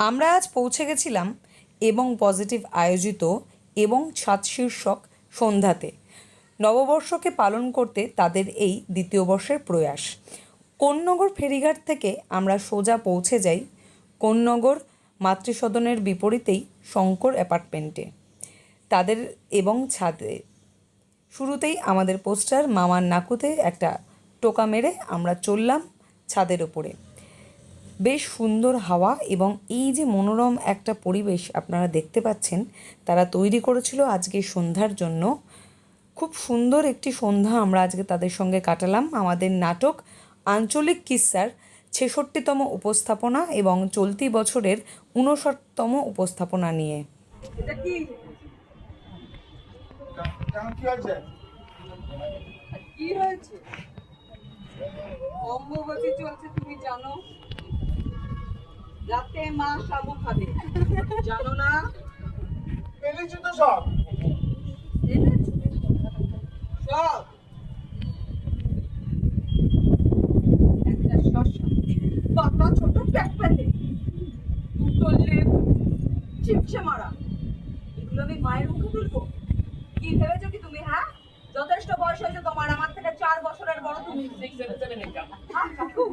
আমরা আজ পৌঁছে গেছিলাম এবং পজিটিভ আয়োজিত এবং ছাদ শীর্ষক সন্ধ্যাতে। নববর্ষকে পালন করতে তাদের এই দ্বিতীয় বর্ষের প্রয়াস। কোন্নগর ফেরিঘাট থেকে আমরা সোজা পৌঁছে যাই কোন্নগর মাতৃসদনের বিপরীতেই শঙ্কর অ্যাপার্টমেন্টে। তাদের এবং ছাদে। শুরুতেই আমাদের পোস্টার মামার নাকুতে একটা টোকা মেরে আমরা চললাম ছাদের ওপরে। বেশ সুন্দর হাওয়া এবং এই যে মনোরম একটা পরিবেশ আপনারা দেখতে পাচ্ছেন তারা তৈরি করেছিল আজকে সন্ধ্যার জন্য। খুব সুন্দর একটি সন্ধ্যা আমরা আজকে তাদের সঙ্গে কাটালাম। আমাদের নাটক আঞ্চলিক কিস্সার ছেষট্টিতম উপস্থাপনা এবং চলতি বছরের ঊনষাটতম উপস্থাপনা নিয়ে। এটা কি? কি হয়েছে? কি হয়েছে? অম্বুবাচী চলছে তুমি জানো? রাতে মা সাবু খাবে জানো না? পেলেছি তো সব? সব? একটা শসা পাতা ছোট প্যাকপ্যাকে দুটো লেবু চিপসে মারা। এগুলো আমি মায়ের মুখে তুলবো? কি ভেবেছো কি তুমি হ্যাঁ? যথেষ্ট বয়স হয়েছে তোমার আমার থেকে চার বছরের বড় তুমি। হ্যাঁ, কাকু?